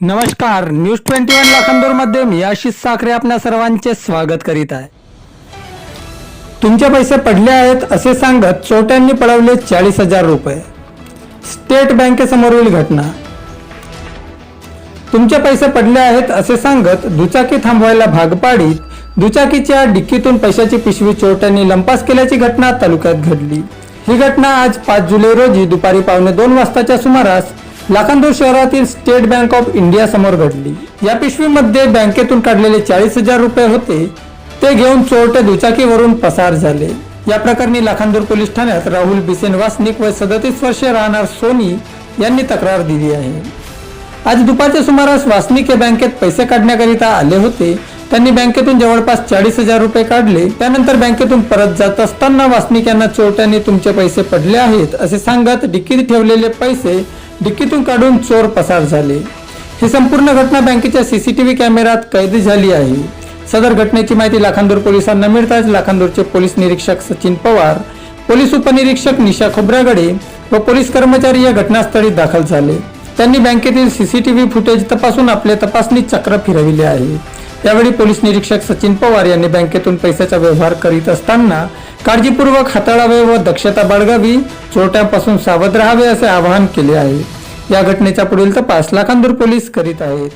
नमस्कार news twenty one लाखांदूरमध्ये मी आशिष साखरे आपल्या सर्वांचे स्वागत करीत आहे. तुमचे पैसे पडले आहेत असे सांगत चोट्यांनी पळवले चाळीस हजार रुपये. स्टेट बँकेसमोरील घटना. तुमचे पैसे पडले आहेत असे सांगत दुचाकी थांबवायला भाग पाडीत दुचाकीच्या डिक्कीतून पैशाची पिशवी चोरट्यांनी लंपास केल्याची घटना तालुक्यात घडली. ही घटना आज पाच जुलै रोजी दुपारी पावणे दोन वाजताच्या सुमारास लाखांदूर शहरातील स्टेट बँक ऑफ इंडिया समोर घडली. या पिशवीमध्ये बँकेतून काढलेले चाळीस हजार रुपये होते. ते घेऊन चोरटे दुचाकीवरून पसार झाले. या प्रकरणी लाखांदूर पोलीस ठाण्यात राहुल बिसेन वासनिक व सदतीस वर्षे राहणार सोनी यांनी तक्रार दिली आहे. आज दुपारच्या सुमारास वासनिक हे बँकेत पैसे काढण्याकरिता आले होते. त्यांनी बँकेतून जवळपास चाळीस हजार रुपये काढले. त्यानंतर बँकेतून परत जात असताना वासनिक यांना चोरट्यांनी तुमचे पैसे पडले आहेत असे सांगत डिक्कीत ठेवलेले पैसे डिक्कीतून काढून चोर पसार झाले. ही संपूर्ण घटना बँकेच्या सीसीटीव्ही कॅमेऱ्यात कैद झाली आहे. सदर घटनेची माहिती लाखांदूर पोलिसांना मिळताच लाखांदूरचे पोलीस निरीक्षक सचिन पवार पोलीस उपनिरीक्षक निशा खोब्रागडे व पोलीस कर्मचारी या घटनास्थळी दाखल झाले. त्यांनी बँकेतील सीसीटीव्ही फुटेज तपासून आपले तपासणी चक्र फिरविले आहे. यावेळी पोलीस निरीक्षक सचिन पवार यांनी बँकेतून पैशाचा व्यवहार करीत असताना काळजीपूर्वक हाताळावे व दक्षता बाळगावी चोरट्यांपासून सावध राहावे असे आवाहन केले आहे. या घटनेचा पुढील तपास लाखांदूर पोलीस करीत आहेत.